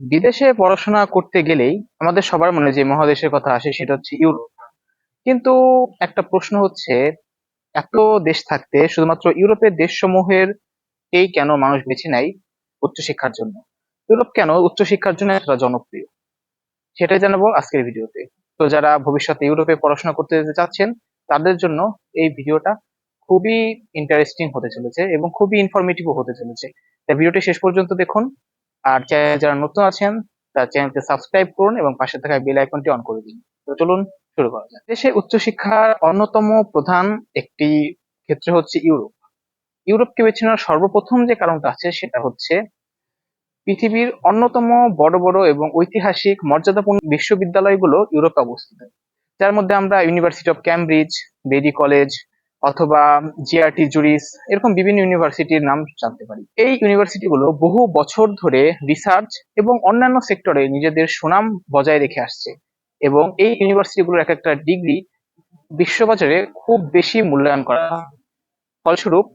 বিদেশে পড়াশোনা করতে গেলেই আমাদের সবার মনে যে মহাদেশের কথা আসে সেটা হচ্ছে ইউরোপ। কিন্তু একটা প্রশ্ন হচ্ছে, এত দেশ থাকতে শুধুমাত্র ইউরোপের দেশসমূহের এই কেন মানুষ বেছে নেয় উচ্চশিক্ষার জন্য? ইউরোপ কেন উচ্চশিক্ষার জন্য এতটা জনপ্রিয়? সেটাই জানাব আজকের ভিডিওতে। তো যারা ভবিষ্যতে ইউরোপে পড়াশোনা করতে যেতে চাচ্ছেন, তাদের জন্য এই ভিডিওটা খুবই ইন্টারেস্টিং হতে চলেছে এবং খুবই ইনফরমেটিভও হতে চলেছে। তাই ভিডিওটি শেষ পর্যন্ত দেখুন। আর চ্যানেল যারা নতুন আছেন, তার চ্যানেলকে সাবস্ক্রাইব করুন এবং পাশে থাকা বেল আইকনটি অন করে দিন। তো চলুন শুরু করা যাক। দেশে উচ্চশিক্ষার অন্যতম প্রধান একটি ক্ষেত্র হচ্ছে ইউরোপ। ইউরোপকে বেছে নেওয়ার সর্বপ্রথম যে কারণটা আছে, সেটা হচ্ছে পৃথিবীর অন্যতম বড় বড় এবং ঐতিহাসিক মর্যাদাপূর্ণ বিশ্ববিদ্যালয়গুলো ইউরোপে অবস্থিত। যার মধ্যে আমরা university of Cambridge Berry college অথবা জিআরটি জুরিস এরকম বিভিন্ন ইউনিভার্সিটির নাম জানতে পারি। এই ইউনিভার্সিটিগুলো বহু বছর ধরে রিসার্চ এবং অন্যান্য সেক্টরে নিজেদের সুনাম বজায় রেখে আসছে এবং এই ইউনিভার্সিটিগুলোর এক একটা ডিগ্রি বিশ্ববাজারে খুব বেশি মূল্যায়ন করা ফলস্বরূপ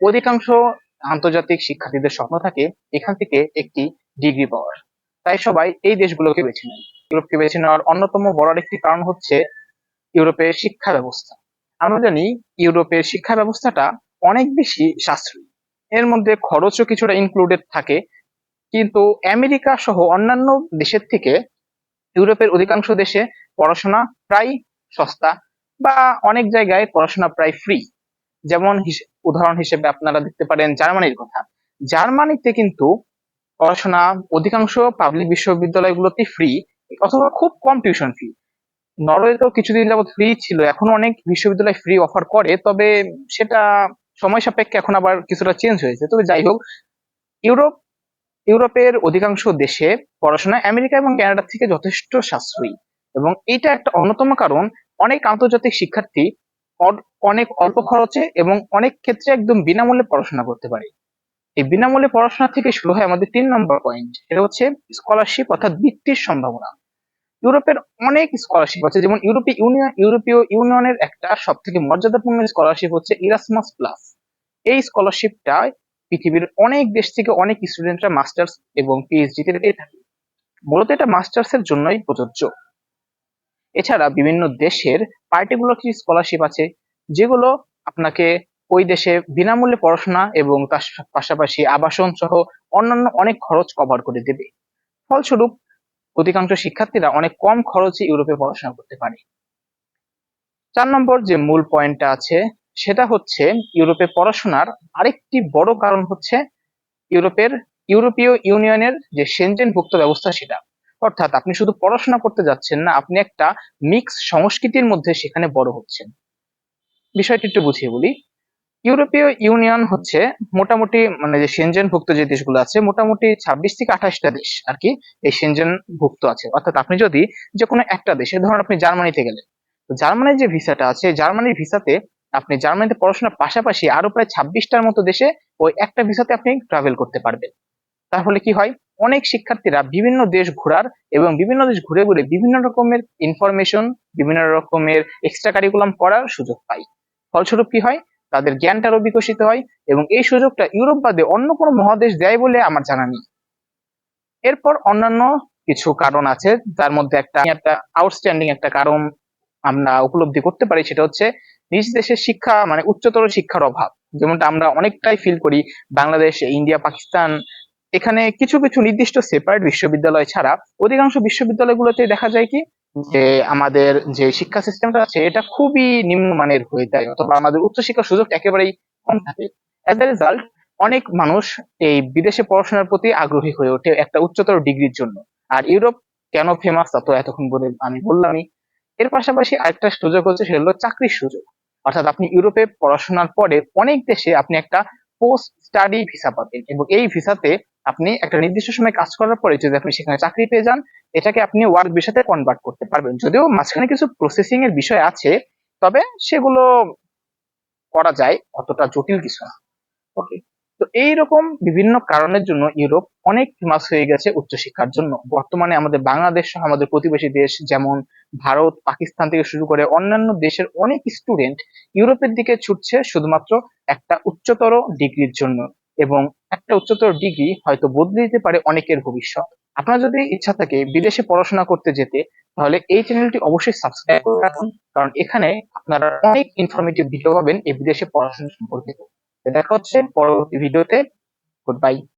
অধিকাংশ আন্তর্জাতিক শিক্ষার্থীদের স্বপ্ন থাকে এখান থেকে একটি ডিগ্রি পাওয়ার। তাই সবাই এই দেশগুলোকে বেছে নেয়। ইউরোপকে বেছে নেওয়ার অন্যতম বড় একটি কারণ হচ্ছে ইউরোপের শিক্ষা ব্যবস্থা। আমরা জানি ইউরোপের শিক্ষা ব্যবস্থাটা অনেক বেশি সাশ্রয়ী। এর মধ্যে খরচও কিছুটা ইনক্লুডেড থাকে। কিন্তু আমেরিকা সহ অন্যান্য দেশের থেকে ইউরোপের অধিকাংশ দেশে পড়াশোনা প্রায় সস্তা বা অনেক জায়গায় পড়াশোনা প্রায় ফ্রি যেমন উদাহরণ হিসেবে আপনারা দেখতে পারেন জার্মানির কথা। জার্মানিতে কিন্তু পড়াশোনা অধিকাংশ পাবলিক বিশ্ববিদ্যালয়গুলোতে ফ্রি অথবা খুব কম টিউশন ফি নরওয়েতেও কিছুদিন যাবত ফ্রি ছিল, এখন অনেক বিশ্ববিদ্যালয় ফ্রি অফার করে, তবে সেটা সময় সাপেক্ষে এখন আবার কিছুটা চেঞ্জ হয়েছে। তবে যাই হোক, ইউরোপ, ইউরোপের অধিকাংশ দেশে পড়াশোনা আমেরিকা এবং কানাডা থেকে যথেষ্ট সাশ্রয়ী। এবং এটা একটা অন্যতম কারণ, অনেক আন্তর্জাতিক শিক্ষার্থী অনেক অল্প খরচে এবং অনেক ক্ষেত্রে একদম বিনামূল্যে পড়াশোনা করতে পারে। এই বিনামূল্যে পড়াশোনা থেকে শুরু হয় আমাদের তিন নম্বর পয়েন্ট এটা হচ্ছে স্কলারশিপ অর্থাৎ বৃত্তির সম্ভাবনা। ইউরোপের অনেক স্কলারশিপ আছে। যেমন ইউরোপীয় ইউনিয়ন ইউরোপীয় ইউনিয়নের একটা সব থেকে মর্যাদাপূর্ণ স্কলারশিপ হচ্ছে ইরাসমাস প্লাস এই স্কলারশিপটা পৃথিবীর অনেক দেশ থেকে অনেক স্টুডেন্টরা মাস্টার্স এবং পিএইচডি তে পেয়ে থাকে। মূলত এটা মাস্টার্স এর জন্যই প্রযোজ্য। এছাড়া বিভিন্ন দেশের পার্টিকুলার কিছু স্কলারশিপ আছে, যেগুলো আপনাকে ওই দেশে বিনামূল্যে পড়াশোনা এবং তার পাশাপাশি আবাসন সহ অন্যান্য অনেক খরচ কভার করে দেবে। ফলস্বরূপ অধিকাংশ শিক্ষার্থীরা অনেক কম খরচে ইউরোপে পড়াশোনা করতে পারে। চার নম্বর যে মূল পয়েন্টটা আছে, সেটা হচ্ছে ইউরোপে পড়াশোনার আরেকটি বড় কারণ হচ্ছে ইউরোপের ইউরোপীয় ইউনিয়নের যে সেনজেনভুক্ত ব্যবস্থা সেটা। অর্থাৎ আপনি শুধু পড়াশোনা করতে যাচ্ছেন না, আপনি একটা মিক্স সংস্কৃতির মধ্যে সেখানে বড় হচ্ছেন। বিষয়টি একটু বুঝিয়ে বলি। ইউরোপীয় ইউনিয়ন হচ্ছে মোটামুটি মানে যে সেনজেন ভুক্ত যে দেশগুলো আছে, মোটামুটি ছাব্বিশ থেকে আঠাশটা দেশ আর কি এই সেনজেন ভুক্ত আছে। অর্থাৎ আপনি যদি যে কোনো একটা দেশে, ধরুন আপনি জার্মানিতে গেলেন, তো জার্মানির যে ভিসাটা আছে, জার্মানির ভিসাতে আপনি জার্মানিতে পড়াশোনার পাশাপাশি আরও প্রায় ছাব্বিশটার মতো দেশে ওই একটা ভিসাতে আপনি ট্রাভেল করতে পারবেন। তাহলে কি হয়? অনেক শিক্ষার্থীরা বিভিন্ন দেশ ঘোরার এবং বিভিন্ন দেশ ঘুরে ঘুরে বিভিন্ন রকমের ইনফরমেশন বিভিন্ন রকমের এক্সট্রা কারিকুলাম করার সুযোগ পায়। ফলস্বরূপ কি হয়? তাদের জ্ঞানটারও বিকশিত হয় এবং এই সুযোগটা ইউরোপ বাদে অন্য কোনো মহাদেশ দেয় বলে আমার জানা নেই। এরপর অন্যান্য কিছু কারণ আছে, তার মধ্যে একটা একটা আউটস্ট্যান্ডিং একটা কারণ আমরা উপলব্ধি করতে পারি, সেটা হচ্ছে নিজ দেশের শিক্ষা মানে উচ্চতর শিক্ষার অভাব। যেমনটা আমরা অনেকটাই ফিল করি, বাংলাদেশ, ইন্ডিয়া, পাকিস্তান, এখানে কিছু কিছু নির্দিষ্ট সেপারেট বিশ্ববিদ্যালয় ছাড়া অধিকাংশ বিশ্ববিদ্যালয়গুলোতে দেখা যায় কি যে আমাদের যে শিক্ষা সিস্টেমটা আছে, এটা খুবই নিম্নমানের হয়ে যায়। অথবা আমাদের উচ্চশিক্ষার সুযোগটা একেবারেই কম থাকে। অ্যাজ এ রেজাল্ট অনেক মানুষ এই বিদেশে পড়াশোনার প্রতি আগ্রহী হয়ে ওঠে একটা উচ্চতর ডিগ্রির জন্য। আর ইউরোপ কেন ফেমাস তা তো এতক্ষণ বলে আমি বললামই। এর পাশাপাশি আরেকটা সুযোগ হচ্ছে, সেটা হলো চাকরির সুযোগ। অর্থাৎ আপনি ইউরোপে পড়াশোনার পরে অনেক দেশে আপনি একটা পোস্ট স্টাডি ভিসা পাবেন এবং এই ভিসাতে আপনি একটা নির্দিষ্ট সময় কাজ করার পরে যদি আপনি সেখানে চাকরি পেয়ে যান, এটাকে আপনি ওয়ার্ক ভিসাতে কনভার্ট করতে পারবেন। যদিও মাঝখানে কিছু প্রসেসিং এর বিষয় আছে, তবে সেগুলো করা যায়, অতটা জটিল কিছু না। ওকে তো এইরকম বিভিন্ন কারণের জন্য ইউরোপ অনেক ফেমাস হয়ে গেছে উচ্চশিক্ষার জন্য। বর্তমানে আমাদের বাংলাদেশ সহ আমাদের প্রতিবেশী দেশ যেমন ভারত, পাকিস্তান থেকে শুরু করে অন্যান্য দেশের অনেক স্টুডেন্ট ইউরোপের দিকে ছুটছে শুধুমাত্র একটা উচ্চতর ডিগ্রির জন্য। এবং একটা উচ্চতর ডিগ্রি হয়তো বদলে দিতে পারে অনেকের ভবিষ্যৎ। আপনার যদি ইচ্ছা থাকে বিদেশে পড়াশোনা করতে যেতে, তাহলে এই চ্যানেলটি অবশ্যই সাবস্ক্রাইব করে রাখুন, কারণ এখানে আপনারা অনেক ইনফরমেটিভ ভিডিও পাবেন এই বিদেশে পড়াশোনা সম্পর্কিত। দেখা হচ্ছে পরবর্তী ভিডিওতে গুড বাই